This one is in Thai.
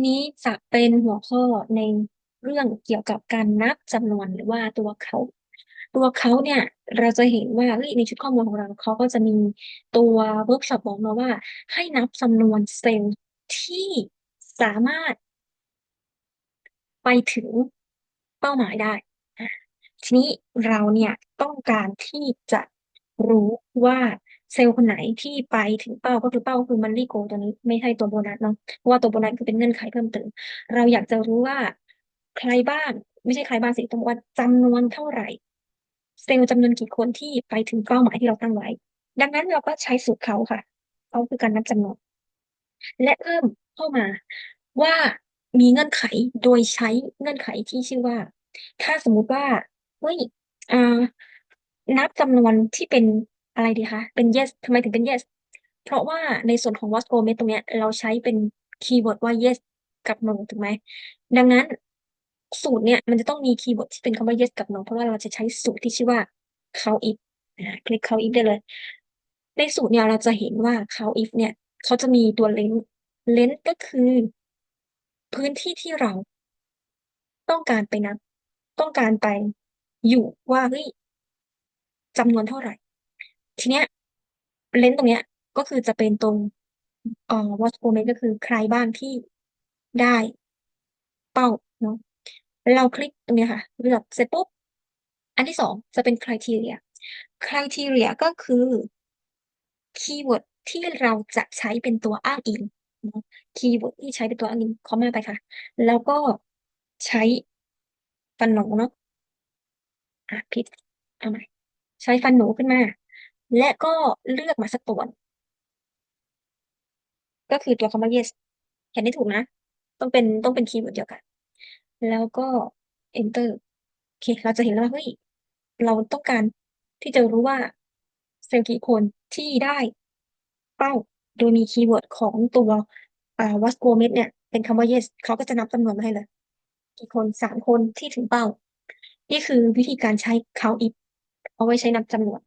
ทีนี้จะเป็นหัวข้อในเรื่องเกี่ยวกับการนับจำนวนหรือว่าตัวเขา ตัวเขาเนี่ยเราจะเห็นว่าในชุดข้อมูลของเราเขาก็จะมีตัวเวิร์กช็อปบอกมาว่า ให้นับจำนวนเซลล์ที่สามารถ ไปถึงเป้าหมายได้ ทีนี้เราเนี่ยต้องการที่จะรู้ว่า เซลล์คนไหนที่ไปถึงเป้าก็คือเป้าก็คือ monthly goal ตัวนี้ไม่ใช่ตัวโบนัสเนาะเพราะว่าตัวโบนัสคือเป็นเงื่อนไขเพิ่มเติมเราอยากจะรู้ว่าใครบ้าง ไม่ใช่ใครบ้างสิต้องบอกว่าจำนวนเท่าไหร่ เซลล์จำนวนกี่คนที่ไปถึงเป้าหมายที่เราตั้งไว้ ดังนั้นเราก็ใช้สูตรเขาค่ะเขาคือการนับจำนวน และเพิ่มเข้ามาว่ามีเงื่อนไขโดยใช้เงื่อนไขที่ชื่อว่า ถ้าสมมุติว่าเฮ้ยอ่านับจำนวนที่เป็น อะไรดีคะ เป็น yes ทำไมถึงเป็น yes เพราะว่าในส่วนของ What's go met ตรงเนี้ยเราใช้เป็นคีย์เวิร์ดว่า yes กับ no ถูกไหม ดังนั้นสูตรเนี่ยมันจะต้องมีคีย์เวิร์ดที่เป็นคำว่า yes กับ no เพราะว่าเราจะใช้สูตรที่ชื่อว่า count if คลิก count if ได้เลย ในสูตรเนี่ยเราจะเห็นว่า count if เนี่ยเขาจะมีตัว length length ก็คือ พื้นที่ที่เราต้องการไปนับ ต้องการไปอยู่ว่าเฮ้ยจำนวนเท่าไหร่ ทีเนี้ย length ตรงเนี้ยก็คือจะเป็นตรงเอ่อ What's Goal Method ก็คือใครบ้างที่ได้เป้าเนาะเราคลิกตรงเนี้ยค่ะเลือกเสร็จปุ๊บ อันที่2จะเป็น Criteria Criteria ก็คือคีย์เวิร์ดที่เราจะใช้เป็นตัวอ้างอิงคีย์เวิร์ดที่ใช้เป็นตัวอ้างอิงคอมมาไปค่ะ แล้วก็ใช้ฟันหนูเนาะอาผิดเอาใหม่ใช้ฟันหนูขึ้นมา และก็เลือกมาสักตัว ก็คือตัวคำว่า yes เขียนให้ถูกนะ ต้องเป็นต้องเป็นคีย์เวิร์ดเดียวกัน แล้วก็ enter โอเค เราจะเห็นแล้วว่าเฮ้ย เราต้องการที่จะรู้ว่าเซลล์กี่คนที่ได้เป้าโดยมีคีย์เวิร์ดของตัวอ่า What's Goal Method เนี่ย เป็นคำว่า yes เขาก็จะนับจำนวนมาให้เลย กี่คน3คนที่ถึงเป้า นี่คือวิธีการใช้ count if เอาไว้ใช้นับจำนวน